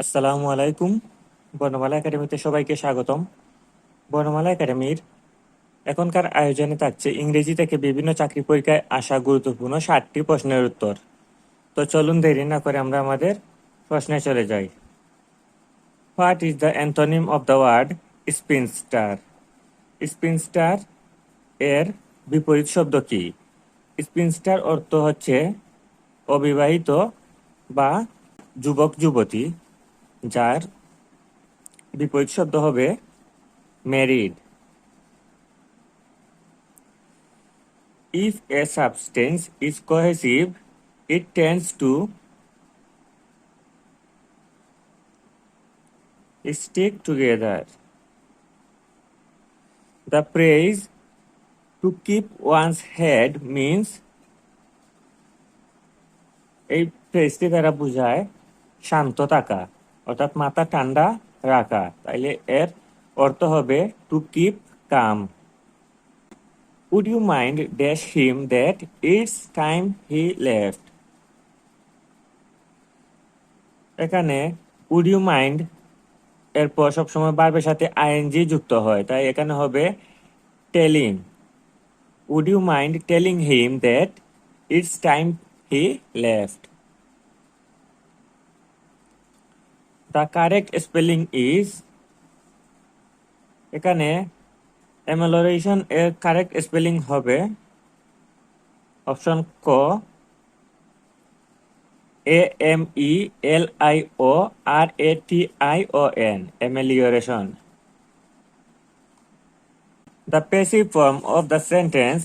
আসসালামু আলাইকুম। বর্ণমালা একাডেমিতে সবাইকে স্বাগতম। বর্ণমালা একাডেমির এখনকার আয়োজনে থাকছে ইংরেজি থেকে বিভিন্ন চাকরি পরীক্ষায় আসা গুরুত্বপূর্ণ ষাটটি প্রশ্নের উত্তর। তো চলুন দেরি না করে আমরা আমাদের প্রশ্নে চলে যাই। What is the antonym of the word spinster spinster এর বিপরীত শব্দ কি? স্পিনস্টার অর্থ হচ্ছে অবিবাহিত বা যুবক যুবতী যার বিপরীত শব্দ হবে married If a substance is cohesive, it tends to stick together. The phrase to keep one's head means এই ফ্রেজটি দ্বারা বোঝায় শান্ত থাকা অর্থাৎ মাথা ঠান্ডা রাখা। তাইলে এর অর্থ হবে to keep calm would you mind dash him that it's time he left এখানে উড ইউ মাইন্ড এরপর সবসময় বার্বের সাথে আইএনজি যুক্ত হয়। তাই এখানে হবে telling would you mind telling him that it's time he left the correct spelling is এখানে অ্যামেলোরেশন এর কারেক্ট স্পেলিং হবে অপশন ক A M E L I O R A T I O N amelioration The passive form of the sentence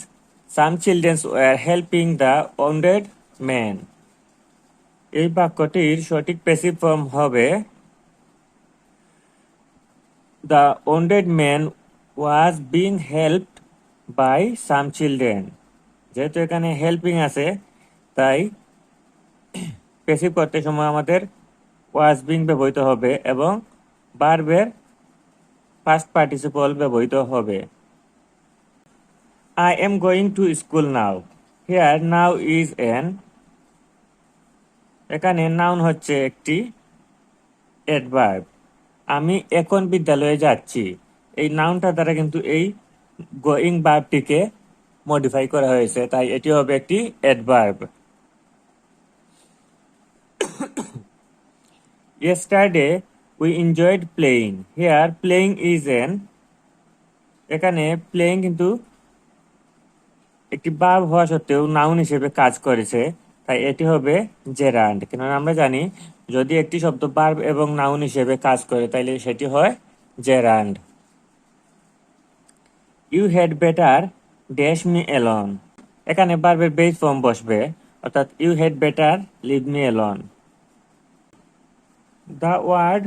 some children were helping the wounded man এই বাক্যটির সঠিক passive form হবে the wounded man was being helped by some children. যেহেতু এখানে helping আছে, তাই passive করতে সময় আমাদের ওয়াজ বিং ব্যবহৃত হবে এবং বারবের ফার্স্ট পার্টিসিপল ব্যবহৃত হবে। I am going to school now here now is an এখানে নাউন হচ্ছে একটি অ্যাডভার্ব আমি এখন বিদ্যালয়ে যাচ্ছি। এই নাউনটা দ্বারা কিন্তু এই গোয়িং ভার্বটিকে মডিফাই করা হয়েছে, তাই এটি হবে একটি adverb yesterday we enjoyed playing. Here playing is an, এখানে প্লেইং কিন্তু একটি ভার্ব হওয়া সত্ত্বেও নাউন হিসেবে কাজ করেছে, তাই এটি হবে জেরান্ড কেননা আমরা জানি যদি একটি শব্দ ভার্ব এবং নাউন হিসেবে কাজ করে, তাইলে সেটি হয় gerund you had better dash me alone এখানে ভার্বের বেস ফর্ম বসবে, অর্থাৎ you had better leave me alone the word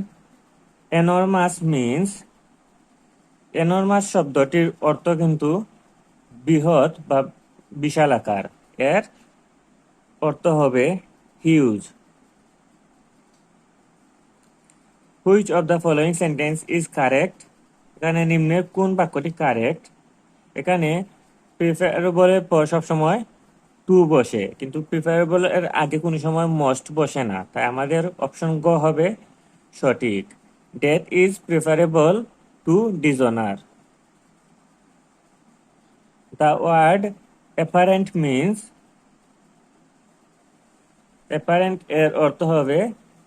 enormous means enormous শব্দটির অর্থ কিন্তু বৃহৎ বা বিশাল আকার। এর অর্থ হবে huge which of the following sentence is correct এখানে নিম্নের কোন বাক্যটি কারেক্ট এখানে প্রিফারেবলের পর সবসময় টু বসে। কিন্তু প্রিফারেবল এর আগে কোনো সময় মস্ট বসে না। তাই আমাদের অপশন গ হবে সঠিক। Death is preferable to dishonour the word apparent means apparent এর অর্থ হবে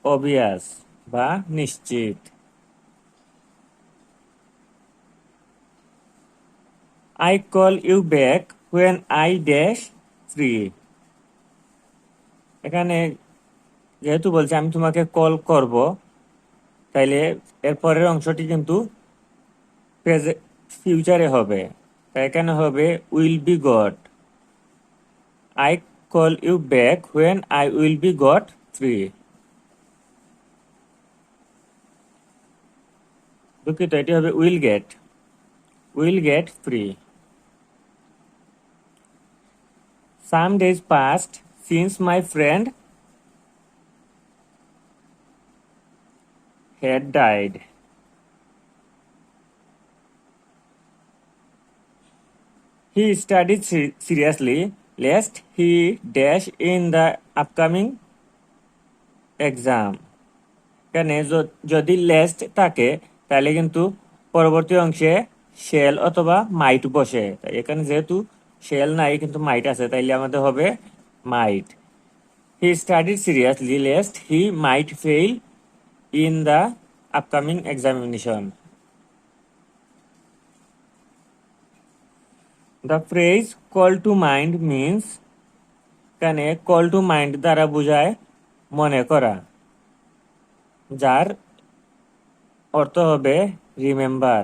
অবিয়াস বা নিশ্চিত। I call you back when I dash three এখানে যেহেতু বলছে আমি তোমাকে কল করব, তাইলে এর পরের অংশটি কিন্তু ফিউচারে হবে। তাই এখানে হবে will be got I call you back when I will be got three দুঃখিত এটি হবে will get will get free Some days passed since my friend had died. He studied seriously lest he dash in the upcoming exam. এখানে যদি least থাকে তাহলে কিন্তু পরবর্তী অংশে শেল অথবা মাইট বসে। তাই এখানে যেহেতু শেল নাই, কিন্তু মাইট আছে, তাইলে আমাদের হবে might he studied seriously lest he might fail in the upcoming examination the phrase call to mind means এখানে কল টু মাইন্ড দ্বারা বোঝায় মনে করা, যার অর্থ হবে remember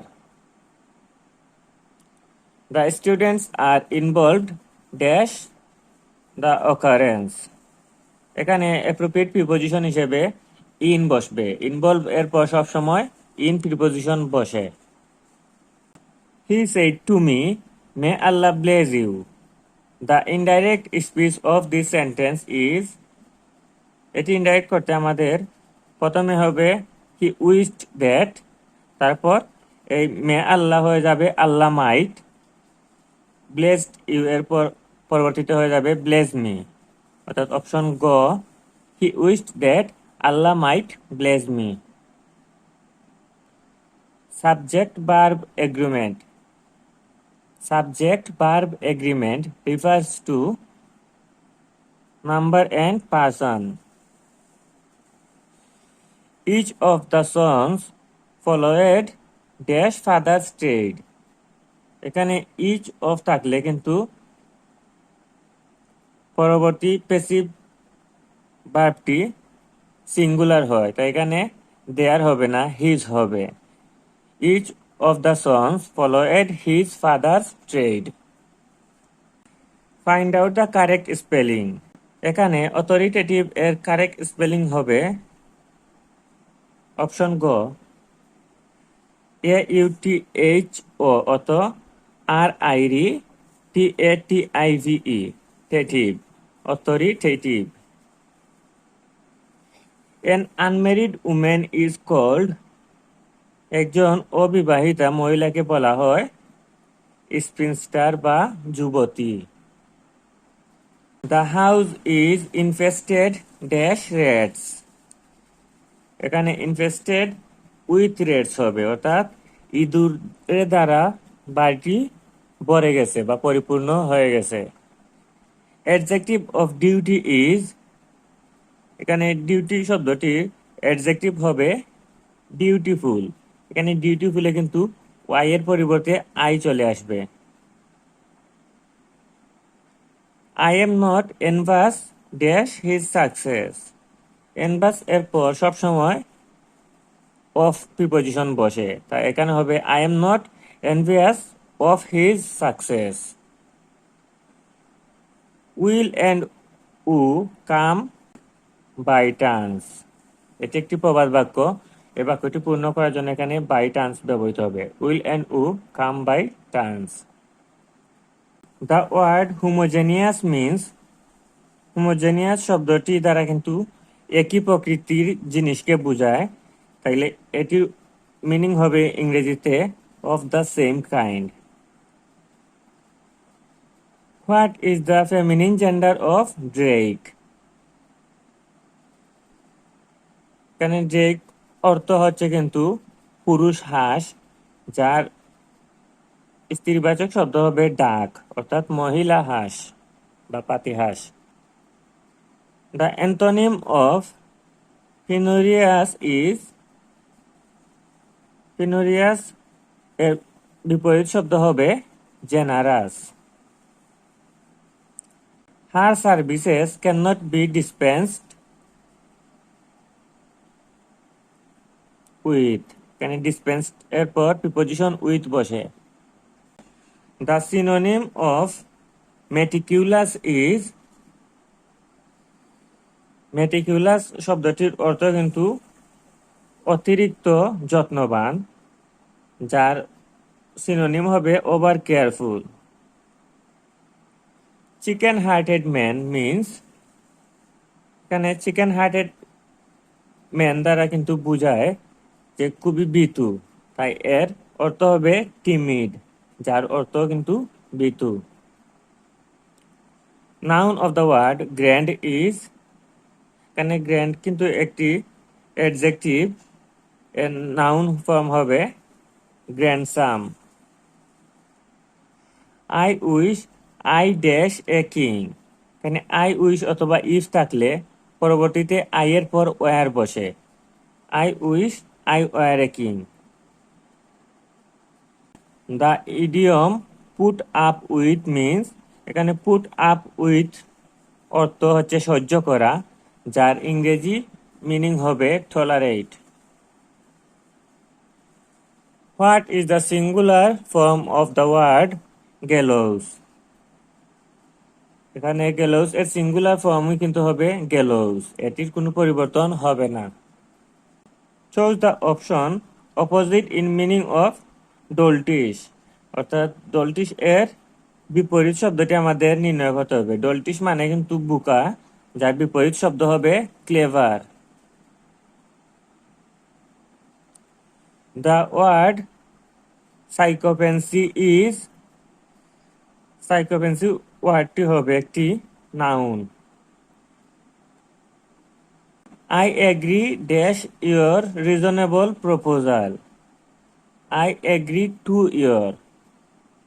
the students are involved dash the occurrence এখানে অ্যাপ্রোপ্রিয়েট প্রিপোজিশন হিসেবে ইন বসবে। ইনভলভ এর পর সবসময় ইন প্রিপোজিশন বসে। He said to me, May Allah bless you. The indirect speech of this sentence is এটি ইনডাইরেক্ট করতে আমাদের প্রথমে হবে হি উইস্ট দ্যাট? তারপর এই মে আল্লাহ হয়ে যাবে আল্লাহ মাইট। ব্লেসড ইউ এর পর, পরবর্তীতে হয়ে যাবে ব্লেস মি। অর্থাৎ অপশন গ he wished that Allah might bless me. Subject verb agreement. Subject verb agreement refers to number and person. each of the sons followed their father's trade. এখানে each of থাকলে কিন্তু পরবর্তী passive ভার্বটি singular হয়। তাই এখানে দেয়ার হবে না হিজ হবে। Each of the sons followed his father's trade find out the correct spelling এখানে অথরিটেটিভ এর কারেক্ট স্পেলিং হবে অপশন গ, A U T H O অত আর আই রি T A T I V E টেটিভ authoritative an unmarried women is called, একজন অবিবাহিতা মহিলাকে বলা হয় স্প্রিনস্টার বা যুবতী the house is infested dash rats এখানে ইনফেস্টেড উইথ রেডস হবে, অর্থাৎ ইঁদুরের দ্বারা বাড়িটি ভরে গেছে বা পরিপূর্ণ হয়ে গেছে। অ্যাডজেক্টিভ অফ ডিউটি ইজ এখানে ডিউটি শব্দটির অ্যাডজেক্টিভ হবে ডিউটিফুল এখানে ডিউটিফুলে কিন্তু ওয়াই এর পরিবর্তে আই চলে আসবে। I am not envious dash his success envious এর পর সবসময় অফ প্রিপোজিশন বসে। তা এখানে হবে I am not envious of his success weal and woe come by turns এটি একটি প্রবাদ বাক্য। এই বাক্যটি পূর্ণ করার জন্য এখানে বাই টান্স ব্যবহৃত হবে। Weal and woe come by turns the word homogeneous means homogeneous শব্দটি দ্বারা কিন্তু একই প্রকৃতির জিনিসকে বোঝায়, তাইলে এটির মিনিং হবে ইংরেজিতে of the same kind what is the feminine gender of drake এখানে ড্রেক অর্থ হচ্ছে কিন্তু পুরুষ হাঁস, যার স্ত্রীবাচক শব্দ হবে ডাক, অর্থাৎ মহিলা হাঁস বা পাতি হাঁস। The antonym of penurious is penurious এর বিপরীত শব্দ হবে generous her services can not be dispensed with এখানে ডিসপেন্সড এর পর প্রিপোজিশন উইথ বসে? The synonym of meticulous is meticulous শব্দটির অর্থ কিন্তু অতিরিক্ত যত্নবান, যার সিনোনিম হবে over careful chicken hearted man means এখানে চিকেন হার্টেড ম্যান দ্বারা কিন্তু বোঝায় যে খুবই বিতু তাই এর অর্থ হবে টিমিড যার অর্থ কিন্তু Bitu noun of the word grand is এখানে গ্র্যান্ড কিন্তু একটি অ্যাডজেক্টিভ এর নাউন ফর্ম হবে grand some I wish I dash a king এখানে আই উইশ অথবা ইফ থাকলে পরবর্তীতে আই এর পর ওয়ার বসে। I wish I were a king the idiom put up with means এখানে পুট আপ উইথ অর্থ হচ্ছে সহ্য করা। যার ইংরেজি মিনিং হবে tolerate what is the singular form of the word gallows এখানে গেলোস এর সিঙ্গুলার ফর্মই কিন্তু হবে গেলোস এটির কোনো পরিবর্তন হবে না। Choose the option opposite in meaning of doltish অর্থাৎ ডোলটিস এর বিপরীত শব্দটি আমাদের নির্ণয় করতে হবে। ডোলটিস মানে কিন্তু বুকা। যার বিপরীত শব্দ হবে clever the word sycophancy is sycophancy ওয়ার্ডটি হবে একটি noun I agree dash your reasonable proposal I agree to your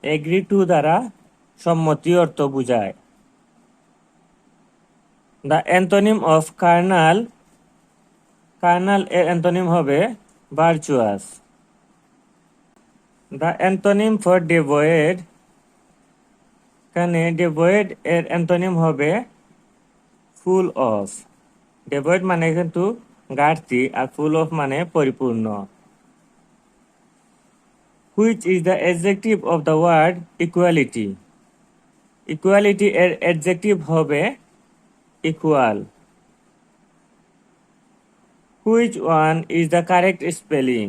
agree to দ্বারা সম্মতি অর্থ বুঝায়। The antonym of carnal carnal এর অ্যান্থনিম হবে virtuous the antonym for devoid এখানে ডেভয়েড এর অ্যান্থনিম হবে ফুল অফ ডেভয়েড মানে কিন্তু ঘাটতি আর ফুল অফ মানে পরিপূর্ণ। Which is the adjective of the word equality equality এর অ্যাডজেক্টিভ হবে equal which one is the correct spelling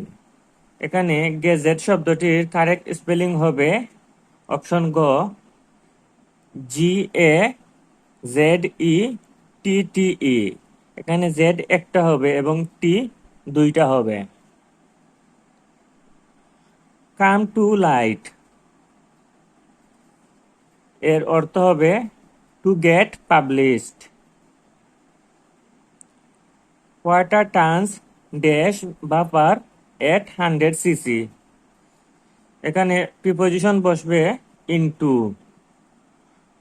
এখানে গেজেট শব্দটির কারেক্ট স্পেলিং হবে অপশন গ জি এ জেড ই টি টি ই এখানে জেড একটা হবে এবং টি দুইটা হবে। কাম টু লাইটের অর্থ হবে to get published water turns dash vapour at hundred CC এখানে প্রিপোজিশন বসবে into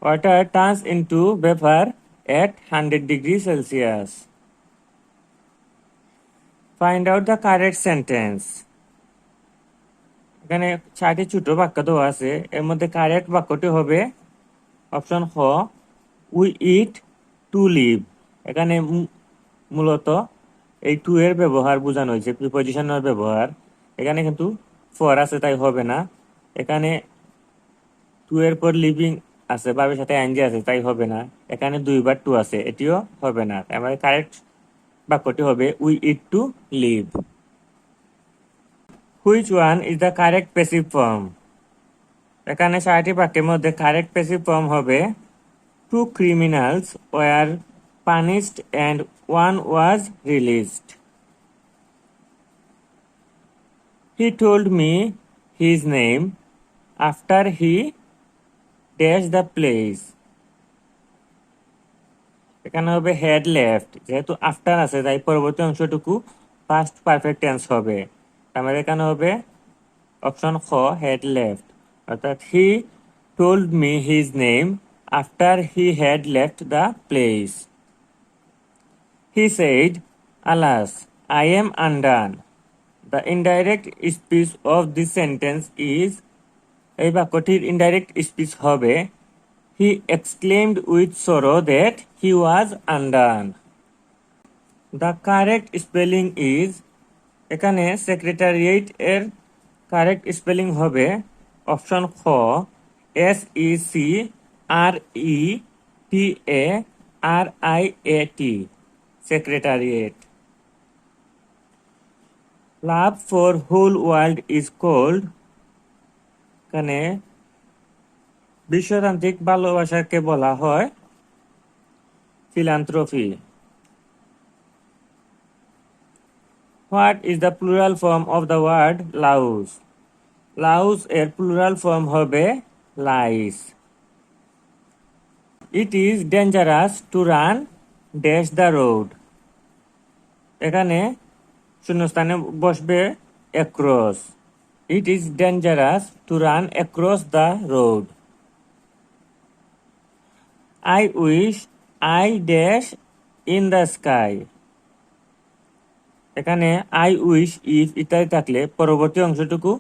water turns into vapour at 100 degree Celsius. Find out the correct sentence এখানে চারটি ছোট বাক্য দেওয়া আছে। এর মধ্যে কারেক্ট বাক্যটি হবে অপশন খ উই ইট টু লিভ এখানে মূলত এই টু এর ব্যবহার বোঝানো হয়েছে প্রিপোজিশনের ব্যবহার। এখানে কিন্তু ফর আছে, তাই হবে না। এখানে টু এর পর লিভিং আছে ভাবের সাথে এনজি আছে, তাই হবে না। এখানে দুইবার টু আছে, এটিও হবে না। তাই আমাদের কারেক্ট বাক্যটি হবে we eat to live which one is the correct passive form এখানে সারাটি বাক্যের মধ্যে কারেক্ট পেসিভ ফর্ম হবে two criminals were punished and one was released he told me his name after he dash the place এখানে হবে head left যেহেতু after আছে, তাই পরবর্তী অংশটুকু ফার্স্ট পারফেক্ট টেন্স হবে। আমাদের এখানে হবে অপশন খ হেড লেফট অর্থাৎ he told me his name after he had left the place he said, alas I am undone the indirect speech of this sentence is এই বাক্যটির ইনডাইরেক্ট স্পিচ হবে he exclaimed with sorrow that he was undone the correct spelling is এখানে secretariat এর correct spelling হবে option খ S E C R E T A R I A T secretariat. Love for whole world is called. এখানে বিশ্বতান্ত্রিক ভালোবাসাকে বলা হয় philanthropy what is the plural form of the word louse? Louse এর plural form হবে lice. It is dangerous to run dash the road এখানে শূন্যস্থানে বসবে across it is dangerous to run across the road I wish I dash in the sky এখানে I wish if ইত্যাদি থাকলে পরবর্তী অংশটুকু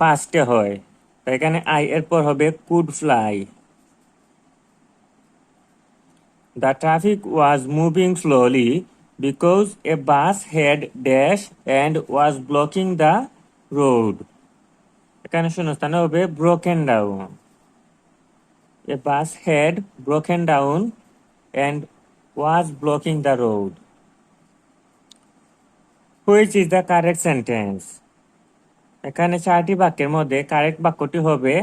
পাস্টে হয়। তাই এখানে আই এর পর হবে could fly The traffic was moving slowly because a bus had dash and was blocking the road. এখানে শূন্যস্থানে হবে broken down. A bus had broken down and was blocking the road. Which is the correct sentence? এখানে চারটি বাক্যের মধ্যে correct বাক্যটি হবে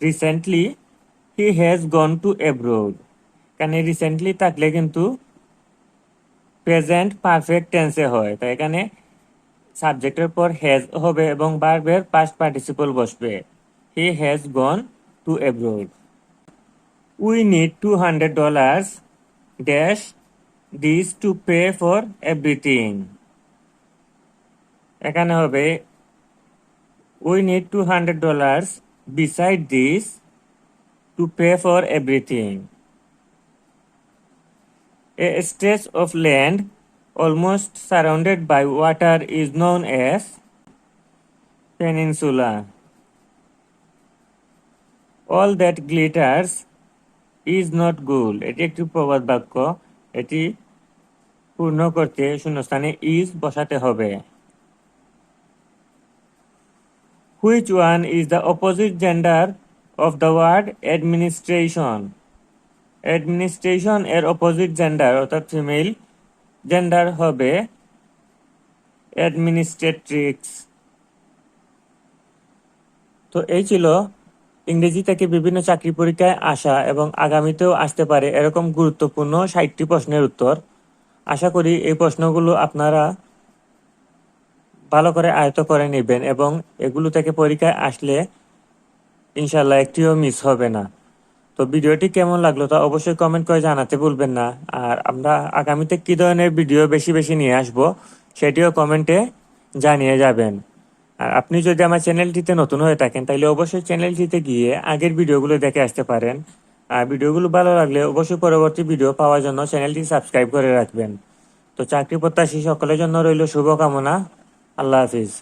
recently he has gone to এখানে রিসেন্টলি থাকলে কিন্তু প্রেজেন্ট পারফেক্ট টেন্সে হয়। তাই এখানে সাবজেক্টের পর হ্যাজ হবে এবং বারবার পাস্ট পার্টিসিপল বসবে। He has gone to abroad we need two hundred dollars dash this to pay for everything এখানে হবে we need two hundred dollars beside this to pay for everything A stretch of land almost surrounded by water is known as peninsula. All that glitters is not gold. এটি একটি প্রবাদ বাক্য এটি পূর্ণ করতে শূন্যস্থানে ইজ বসাতে হবে which one is the opposite gender of the word administration administration এর অপোজিট জেন্ডার অর্থাৎ ফিমেল জেন্ডার হবে অ্যাডমিনিস্ট্রেট্রিক্স তো এই ছিল ইংরেজি থেকে বিভিন্ন চাকরি পরীক্ষায় আসা এবং আগামীতেও আসতে পারে এরকম গুরুত্বপূর্ণ ষাটটি প্রশ্নের উত্তর। আশা করি এই প্রশ্নগুলো আপনারা ভালো করে আয়ত্ত করে নেবেন এবং এগুলো থেকে পরীক্ষায় আসলে ইনশাল্লাহ একটিও মিস হবে না। তো ভিডিওটি কেমন লাগল তা অবশ্যই কমেন্ট করে জানাতে ভুলবেন না। আর আমরা আগামীতে কি ধরনের ভিডিও বেশি বেশি নিয়ে আসব, সেটিও কমেন্টে জানিয়ে যাবেন। আর আপনি যদি আমার চ্যানেলটিতে নতুন হয়ে থাকেন তাহলে অবশ্যই চ্যানেলটিতে গিয়ে আগের ভিডিওগুলো দেখে আসতে পারেন। আর ভিডিওগুলো ভালো লাগলে অবশ্যই পরবর্তী ভিডিও পাওয়ার জন্য চ্যানেলটি সাবস্ক্রাইব করে রাখবেন। তো চাকরি প্রত্যাশী সকলের জন্য রইল শুভকামনা। আল্লাহ হাফিজ।